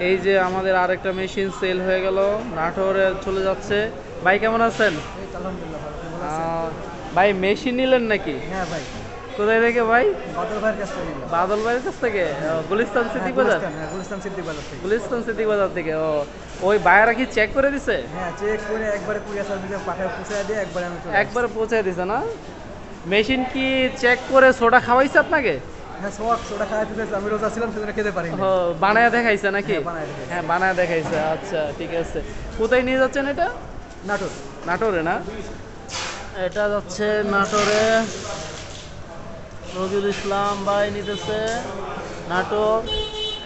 এই যে আমাদের আরেকটা মেশিন সেল হয়ে গেল নাটোরে চলে যাচ্ছে। ভাই কেমন আছেন? ভাই মেশিন নিলেন নাকি? হ্যাঁ ভাই। কোথায় থেকে ভাই? বাদল ভাইয়ের কাছ থেকে বাদল ভাইয়ের কাছ থেকে? গুলিস্তান হ্যাঁ, সিদ্দিক বাজার? গুলিস্তান, হ্যাঁ, গুলিস্তান সিদ্দিক বাজার থেকে। গুলিস্তান সিদ্দিক বাজার থেকে ও। ওই ভাইয়ারা কি চেক করে দিছে? হ্যাঁ চেক করে একবারে কুরিয়ার সার্ভিসে পাঠায় দিয়ে একবারে আমি চলে পৌঁছে দিছে না? মেশিন কি চেক করে সোডা খাওয়াইছে আপনাকে? হ্যাঁ বানায় দেখাইছে নাকি? হ্যাঁ, বানায় দেখাইছে। হ্যাঁ দেখাইছে আচ্ছা ঠিক আছে। কোথায় নিয়ে যাচ্ছেন এটা? নাটক নাটোরে না? এটা যাচ্ছে নাটোরে। নজরুল ইসলাম ভাই নিতেছে নাটোর।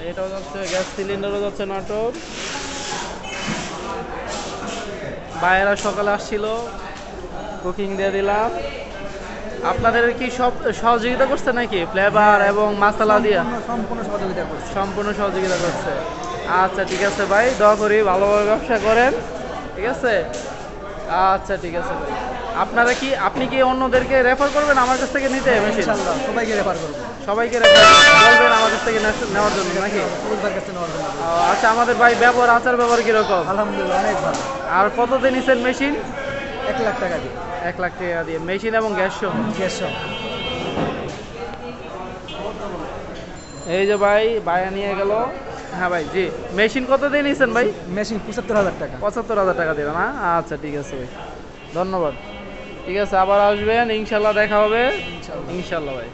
এটাও যাচ্ছে গ্যাস সিলিন্ডারও যাচ্ছে নাটোর। ভাইয়েরা সকালে আসছিল কুকিং দিয়ে দিলাম। আপনাদের কি সব সহযোগিতা করছে নাকি? ফ্লেভার এবং মশলা দিয়া? সম্পূর্ণ- সহযোগিতা করছে। সম্পূর্ণ সহযোগিতা করছে। আচ্ছা ঠিক আছে ভাই দোয়া করি ভালোভাবে ব্যবসা করেন। ঠিক আছে? আচ্ছা ঠিক আছে ভাই। আপনারা কি আপনি কি অন্যদেরকে রেফার করবেন আমার কাছ থেকে নিতে? মেশিন ইনশাল্লাহ সবাইকে রেফার করবেন সবাইকে রেফার বলবেন আমার কাছ থেকে নেওয়ার জন্য নাকি? আচ্ছা আমাদের ভাই ব্যবহার আচার ব্যবহার কীরকম? আলহামদুলিল্লাহ অনেক ভালো। আর কত দিন নিছেন মেশিন এক লাখ টাকা দিয়ে। এক লাখ টাকা দিয়ে। মেশিন এবং গ্যাস সহ? গ্যাস সহ। এই যে ভাই ভাইয়া নিয়ে গেল। হ্যাঁ ভাই জি। মেশিন কত দিয়ে নিয়েছেন ভাই? মেশিন পঁচাত্তর হাজার টাকা। পঁচাত্তর হাজার টাকা দেবেন না? আচ্ছা ঠিক আছে ভাই। ধন্যবাদ। ঠিক আছে আবার আসবেন। ইনশাল্লাহ দেখা হবে। ইনশাল্লাহ ভাই।